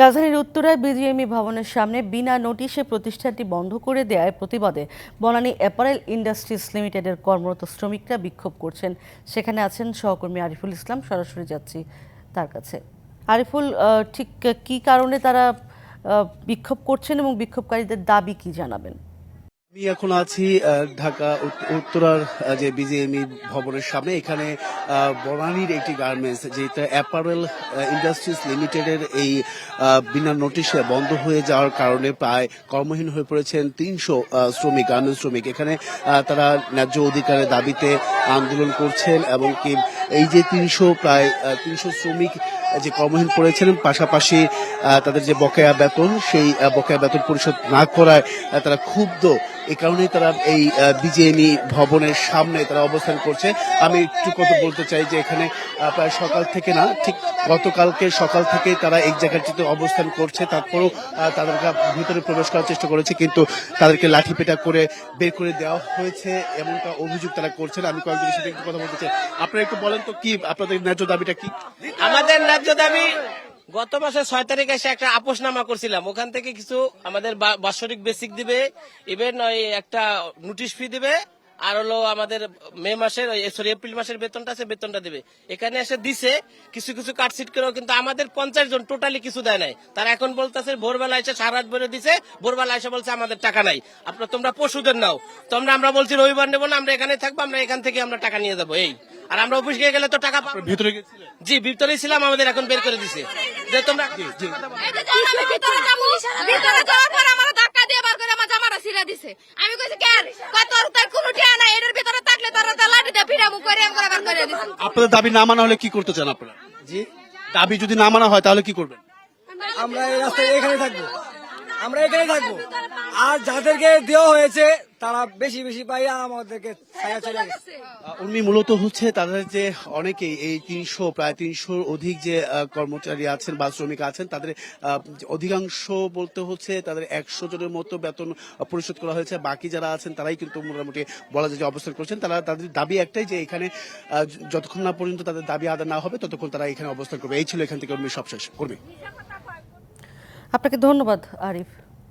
রাজধানীর উত্তরায় বিজিএমই ভবনের সামনে বিনা নোটিশে প্রতিষ্ঠানটি বন্ধ করে দেওয়ার প্রতিবাদে বনানী অ্যাপারেল ইন্ডাস্ট্রিজ লিমিটেডের কর্মরত শ্রমিকরা বিক্ষোভ করছেন। সেখানে আছেন সহকর্মী আরিফুল ইসলাম। সরাসরি যাচ্ছি তার কাছে। আরিফুল ঠিক কি কারণে তারা বিক্ষোভ করছেন এবং বিক্ষোভকারীদের দাবি কি জানাবেন? আমি এখন আছি ঢাকা উত্তরার যে বিজিএমই ভবনের সামনে। এখানে বনানীর একটি গার্মেন্টস, যেটা অ্যাপারেল ইন্ডাস্ট্রিজ লিমিটেডের এই বিনা নোটিশে বন্ধ হয়ে যাওয়ার কারণে প্রায় কর্মহীন হয়ে পড়েছেন তিনশো শ্রমিক, গার্মেন্টস শ্রমিক। এখানে তারা ন্যায্য অধিকারের দাবিতে আন্দোলন করছেন এবং কি এই যে তিনশো প্রায় তিনশো শ্রমিক যে কর্মহীন পড়েছেন, পাশাপাশি তাদের যে বকেয়া বেতন, সেই বকেয়া বেতন পরিশোধ না করায় তারা ক্ষুব্ধ এই কারণেই তারা এই বিজেএমই ভবনের সামনে তারা অবস্থান করছে। আমি একটু কথা বলতে চাই যে এখানে প্রায় সকাল থেকে না, ঠিক গতকালকে সকাল থেকে তারা এক জায়গাটিতে অবস্থান করছে। তারপরেও তাদেরকে ভিতরে প্রবেশ করার চেষ্টা করেছে, কিন্তু তাদেরকে লাঠি পেটা করে বের করে দেওয়া হয়েছে এমনটা অভিযোগ তারা করছেন। আমি কয়েকজনের সাথে একটু কথা বলতে চাই। আপনারা একটু বলেন তো কি, আপনাদের ন্যায্য দাবিটা কি? আমাদের ন্যায্য দাবি গত মাসে ছয় তারিখে এসে একটা আপোষনামা করছিলাম। ওখান থেকে কিছু আমাদের বাৎসরিক বেসিক দিবে ইভেন ওই একটা নোটিশ ফি দিবে, আর হলো আমাদের মে মাসের সরি এপ্রিল মাসের বেতনটা আছে, বেতনটা দিবে। এখানে এসে দিছে, কিছু কিছু কাটসিট করেও কিন্তু আমাদের পঞ্চাশ জন টোটালি কিছু দেয় নাই। তারা এখন বলতেছে, ভোরবেলা এসে সারা রাত বেরো দিছে, ভোরবেলা এসে বলছে আমাদের টাকা নাই। আপনার, তোমরা পশুদের নাও। তোমরা, আমরা বলছি রবিবার নেব না, আমরা এখানে থাকব, আমরা এখান থেকে আমরা টাকা নিয়ে যাব, এই। আর আমরা অফিস গিয়ে গেলে তো টাকা পাবো ভিতরে জি ভিতরে ছিলাম আমাদের এখন বের করে দিছে। যে তোমরা ভিতরে যাওয়ার পর আমার ধাক্কা দিয়ে বার করে আমার জামাটা ছিঁড়ে দিছে। আমি কইছি, "কেন?" কয়, "তোর তো কোনো টিয়া নাই, এটার ভিতরে থাকলে তোর তো লাঠি দিয়ে পিটামু করে এম করে বার করে দিছে।" আপনাদের দাবি না মানা হলে কি করতে চান আপনারা? জি। দাবি যদি না মানা হয় তাহলে কি করবেন? আমরা এই রাস্তায় এখানে থাকব। আমরা এখানে থাকব। আর যাদেরকে দেওয়া হয়েছে, তারা বেশি বেশি পাইয়া আমাদেরকে ছায়া চলে গেছে। উনি মূলত হচ্ছে তাদের যে অনেকেই, এই তিনশো, প্রায় তিনশোর অধিক যে কর্মচারী আছেন বা শ্রমিক আছেন, তাদের অধিকাংশ বলতে হচ্ছে তাদের একশো জনের মতো বেতন পরিশোধ করা হয়েছে। বাকি যারা আছেন, তারাই কিন্তু মোটামুটি বলা যায় যে অবস্থান করছেন। তারা, তাদের দাবি একটাই যে এখানে যতক্ষণ না পর্যন্ত তাদের দাবি আদায় না হবে, ততক্ষণ তারা এখানে অবস্থান করবে। এই ছিল এখান থেকে উর্মি সবশেষ। কর্মী। আপনাকে ধন্যবাদ আরিফ।